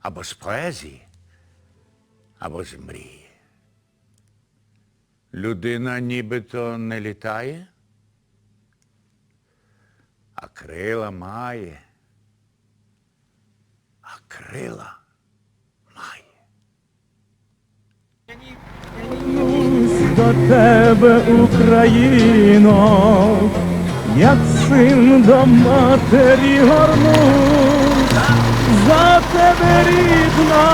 або з поезії, або з мрії. Людина нібито не літає, а крила має. А крила має. до тебе, Україно, як син до матері горнусь, за тебе рідна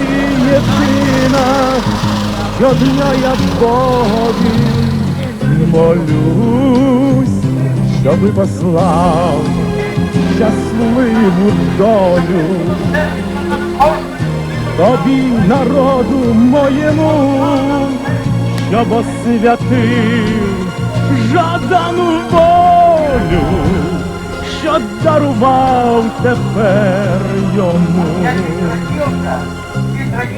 і єдина, щодня я Богові молюсь, щоби послав щасливу долю. Тобі, народу моєму, щоб освятив жадану волю, що дарував тепер йому.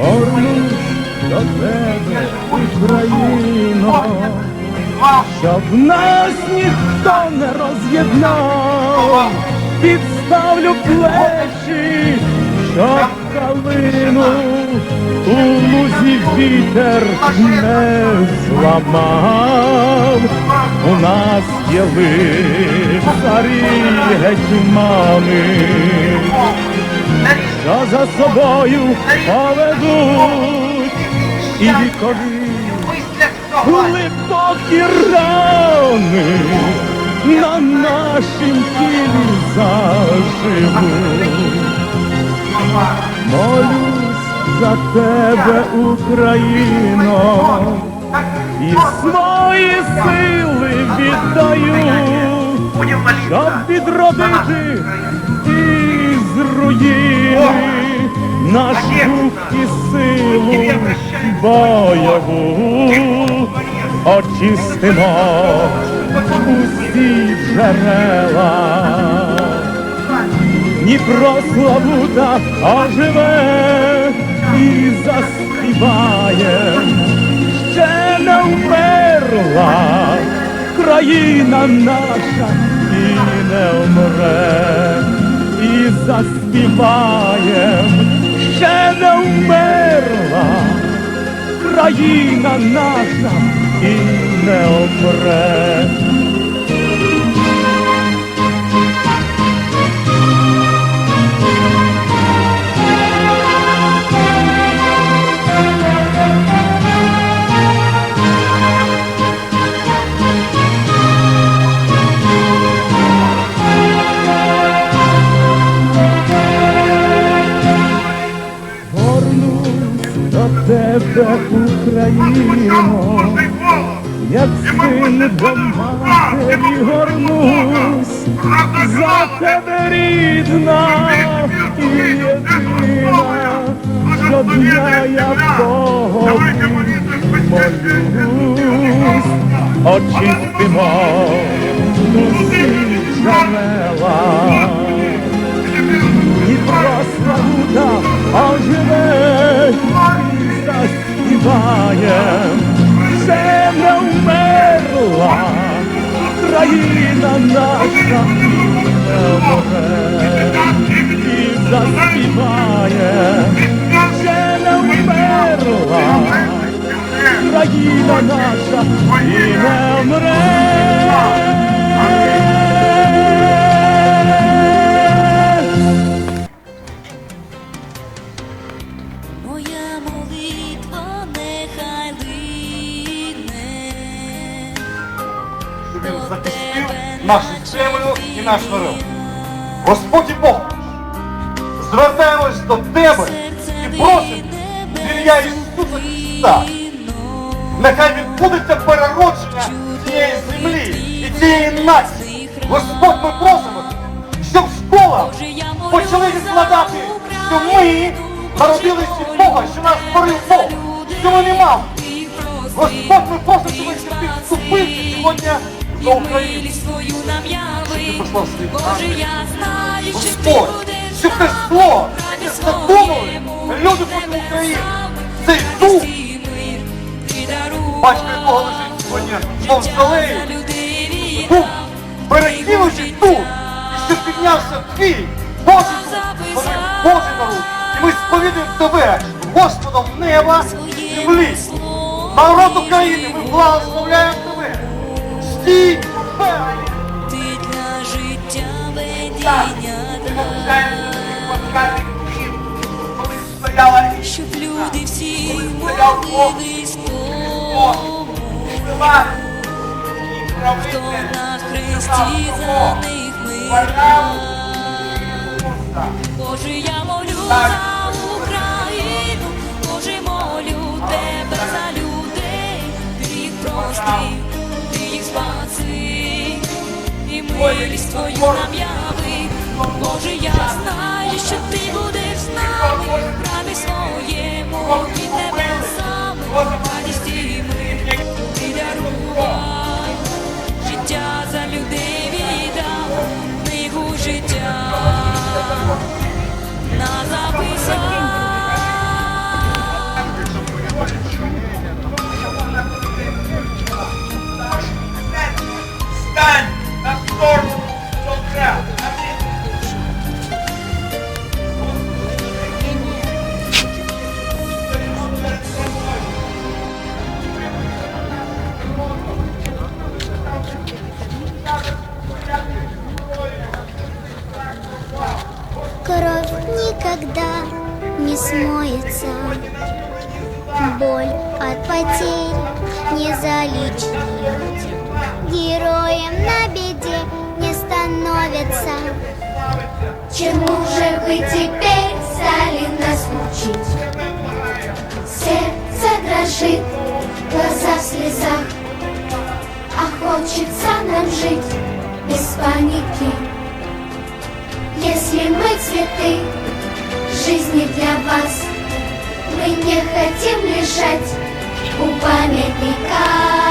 Горнусь до тебе, Україно, щоб нас ніхто не роз'єднав, підставлю плечі, щоб калину у лузі вітер не зламав. У нас є лицарі гетьмани, що за собою поведуть і вікові глибокі рани на нашім тілі заживуть. Молюсь за тебе, Україно, і свої сили віддаю, щоб відродити із руїни наш дух і силу бойову, очистимо. Усі джерела. Дніпро Славута оживе і заспіває, ще не вмерла країна наша і не вмре, і заспіває, ще не вмерла країна наша і не вмре. Очистимо усі джерела. Дніпро Славута оживе і заспіває, ще не вмерла країна наша Україна наша і не вмре. Моя молитва нехай лине, щоб він захистив нашу землю і наш народ. Господь і Бог, звертаємось до тебе і просимо, ім'я Ісуса Христа. Нехай відбудеться переродження цієї землі і цієї нації. Господь, ми просимо, щоб в школах почали відкладати, що ми народились від Бога, що нас створив Бог, що ми не мав. Господь, ми просимо, щоб ти вступився сьогодні до України. Щоб ти послав свій Боже, я знаю, Господь, щоб те мавзолеї, був перекинутий тут, і що піднявся твій Божий дух, Божий народ. І ми сповідуємо тебе, Господом неба землі. Народ України, ми благословляємо тебе. Стій впевнений. Ти для життя ведіння дай, щоб люди всі молились тому, хто на хресті за них мир. Боже, я молю за Україну, Боже, молю тебе за людей, ти їх прости, ти їх спаси, і милість твою нам яви. Боже, я знаю, що ти будеш з нами, праві своєму, і тебе саме, смоется, Боль от потерь не залечить. Героем на беде не становятся. Чему же вы теперь стали нас мучить? Сердце дрожит, глаза в слезах, А хочется нам жить без паники. Если мы цветы жизни для вас, мы не хотим лежать у памятника.